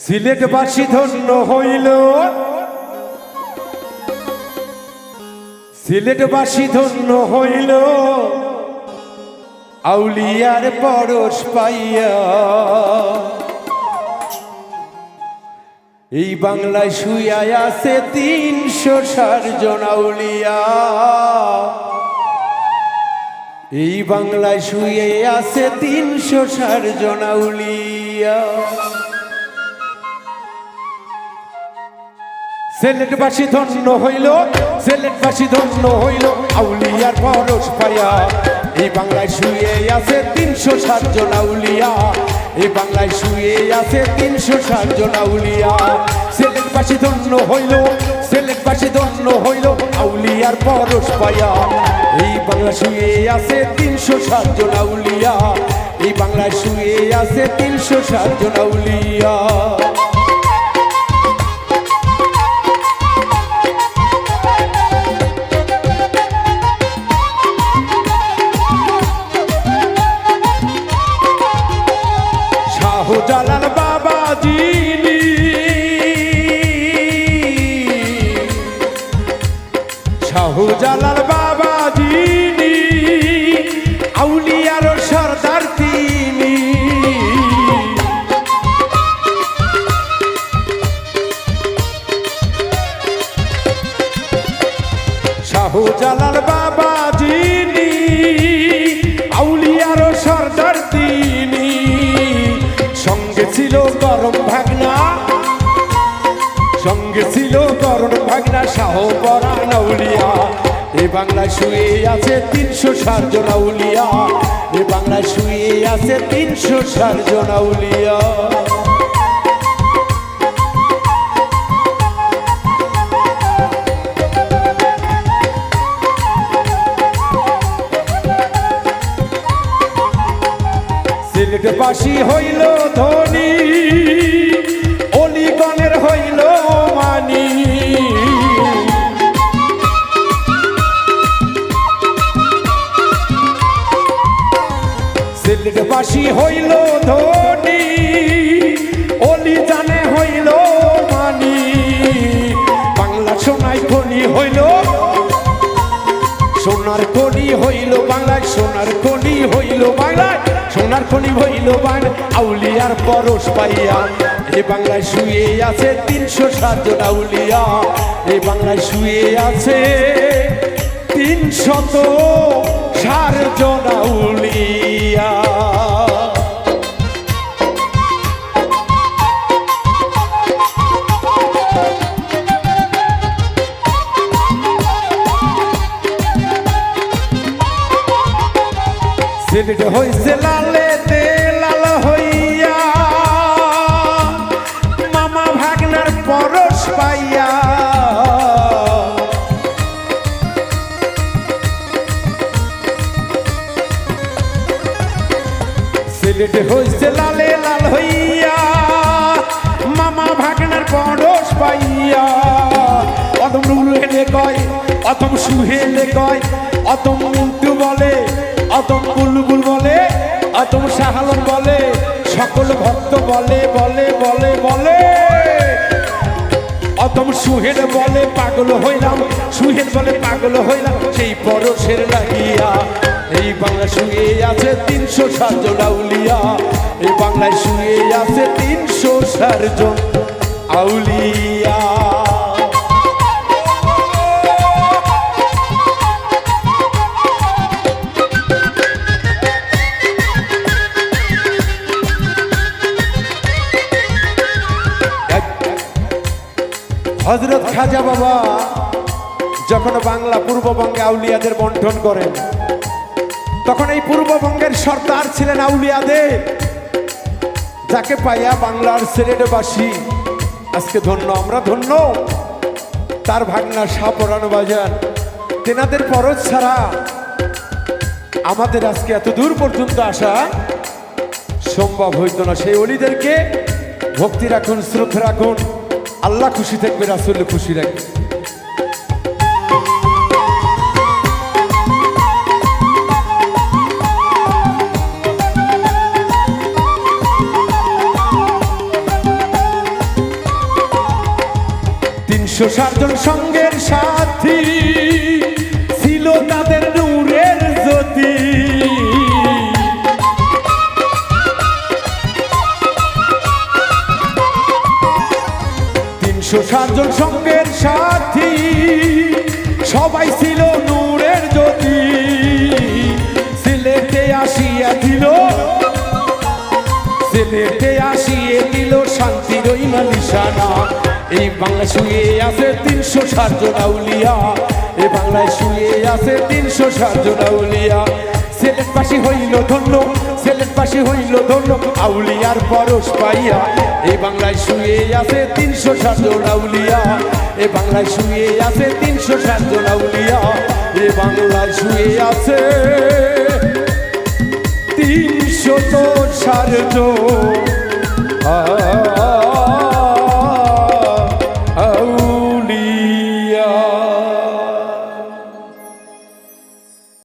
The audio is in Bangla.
সিলেটবাসী ধন্য হইল। সিলেটবাসী ধন্য হইল। আউলিয়ার পরশ পাইয়া। এই বাংলায় শুয়ায় আছে তিনশো ষাট জন আউলিয়া। এই বাংলায় শুয়ে আছে তিনশো ষাট জন আউলিয়া। সিলেটবাসী ধন্য হইল সিলেটবাসী ধন্য হইল, আউলিয়ার পরশ পায়া এই বাংলায় শুয়ে আছে তিনশো ষাট জন আউলিয়া। এই বাংলায় শুয়ে আছে তিনশো ষাট জন আউলিয়া। সিলেটবাসী ধন্য হইল সিলেটবাসী ধন্য হইল, আউলিয়ার পরশ পায়া এই বাংলা শুয়ে আছে তিনশো ষাট জন আউলিয়া। এই বাংলায় শুয়ে আছে তিনশো ষাট জন আউলিয়া। শাহজালাল বাবা জিনি আউলিয়ার সর্দার তিনি। শাহজালাল বাবা জিনি বাংলায় শুয়ে আছে তিনশো ষাট জন আউলিয়া। এ বাংলায় শুয়ে আছে তিনশো ষাট জন আউলিয়া। সিলেটবাসী হইল ধনী। সোনার খনি হইল বাংলায়, সোনার খনি হইল বাংলা আউলিয়ার পরশ পাইয়া। এ বাংলায় শুয়ে আছে তিনশো সাতজন আউলিয়া। এ বাংলায় শুয়ে আছে তিনশত সারজন জন আউলিয়া। সিলেট হইছে লালে তে লাল হইয়া। মামা ভাগনার পরশ পাইয়া। সিলেট হইছে লালে লাল হইয়া। মামা ভাগনার পরশ পাইয়া। অদম রুহেলে কয় অতম সুহেলে কয় অতম মুন্টু অতম বুলবুল বলে অতম শাহালম বলে, সকল ভক্ত বলে বলে বলে বলে। অতম সুহেল বলে, পাগল হইলাম, সুহেল বলে, পাগল হইলাম, সেই পরশের লাগিয়া। এই বাংলা শুয়ে আছে তিনশো ষাট জন আউলিয়া। এই বাংলায় শুয়ে আছে তিনশো ষাট জন আউলিয়া। হজরত খাজা বাবা যখন বাংলা পূর্ববঙ্গে আউলিয়াদের বন্টন করেন, তখন এই পূর্ববঙ্গের সর্দার ছিলেন আউলিয়াদের যাকে পাইয়া বাংলার সিলেটবাসী আজকে ধন্য, আমরা ধন্য। তার ভাগনা সাপরানো বাজার, তেনাদের পরশ ছাড়া আমাদের আজকে এত দূর পর্যন্ত আসা সম্ভব হইতো না। সেই অলিদেরকে ভক্তি রাখুন, শ্রদ্ধা রাখুন। আল্লাহ খুশি থাকবে রাসুল খুশি রাখবে। তিনশো সাতজন সঙ্গের সাথী। তিনশো সঙ্গের সাথী। সবাই ছিল নূরের জ্যোতি। সিলেটে আসিয়া দিল সিলেটে আসিয়ে দিল শান্তির ওই নিশানা। এই বাংলা শুয়ে আছে তিনশো ষাটজন আউলিয়া এই বাংলায় শুয়ে আছে তিনশো ষাটজন আউলিয়া সিলেটবাসী হইল ধন্য সিলেটবাসী হইল ধন্য। আউলিয়ার পরশ পাইয়া এই বাংলায় শুয়ে আছে তিনশো ষাটজন আউলিয়া। এ বাংলায় শুয়ে আছে তিনশো ষাটজন আউলিয়া। এ বাংলায় শুয়ে আছে তিনশো তো সারজ আউলিয়া।